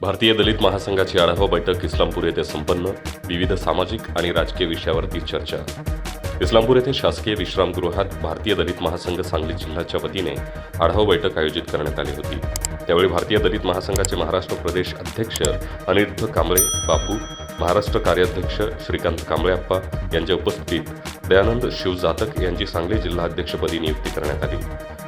भारतीय दलित महासंघाची आढावा बैठक इस्लामपूर येथे संपन्न. विविध सामाजिक आणि राजकीय विषयावरती चर्चा. इस्लामपूर येथे शासकीय विश्रामगृहात भारतीय दलित महासंघ सांगली जिल्ह्याच्या वतीने आढावा बैठक आयोजित करण्यात आली होती. त्यावेळी भारतीय दलित महासंघाचे महाराष्ट्र प्रदेश अध्यक्ष अनिरुद्ध कांबळे बापू महाराष्ट्र कार्याध्यक्ष श्रीकांत कांबळे अप्पा यांच्या उपस्थितीत दयानंद शिवजातक यांची सांगली जिल्हा अध्यक्षपदी नियुक्ती करण्यात आली.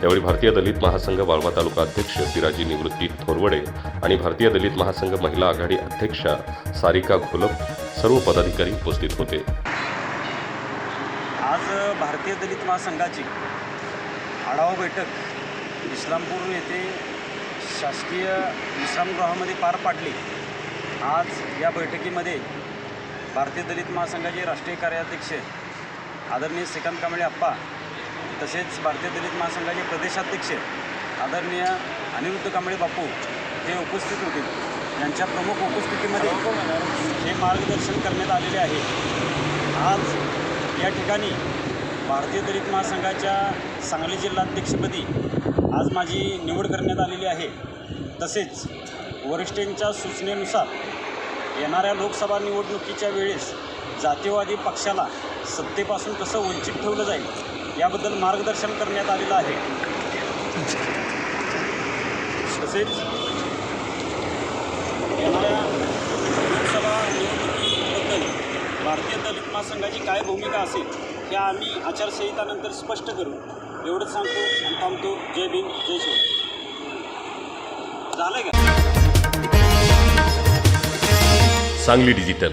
त्यावेळी भारतीय दलित महासंघ वाळवा तालुका अध्यक्ष पिराजी निवृत्ती थोरवडे आणि भारतीय दलित महासंघ महिला आघाडी अध्यक्षा सारिका घोलप सर्व पदाधिकारी उपस्थित होते. आज भारतीय दलित महासंघाची आढावा बैठक इस्लामपूर येथे शासकीय विश्रामगृहामध्ये पार पाडली. आज या बैठकीमध्ये भारतीय दलित महासंघाचे राष्ट्रीय कार्याध्यक्ष आदरणीय श्रीकांत कांबळे आप्पा तसेच भारतीय दलित महासंघाचे प्रदेशाध्यक्ष आदरणीय अनिरुद्ध कांबळे बापू हे उपस्थित होते. यांच्या प्रमुख उपस्थितीमध्ये हे मार्गदर्शन करण्यात आलेले आहे. आज या ठिकाणी भारतीय दलित महासंघाच्या सांगली जिल्हाध्यक्षपदी आज माझी निवड करण्यात आलेली आहे. तसेच वरिष्ठांच्या सूचनेनुसार येणाऱ्या लोकसभा निवडणुकीच्या वेळेस जातीयवादी पक्षाला सत्तेपासून कसं वंचित ठेवलं जाईल याबद्दल मार्गदर्शन करण्यात आलेलं आहे. तसेच येणाऱ्या लोकसभा निवडणुकीबद्दल भारतीय दलित महासंघाची काय भूमिका असेल हे आम्ही आचारसंहितानंतर स्पष्ट करू. एवढंच सांगतो आणि थांबतो. जय भीम जय शिव झालं का? सांगली डिजिटल.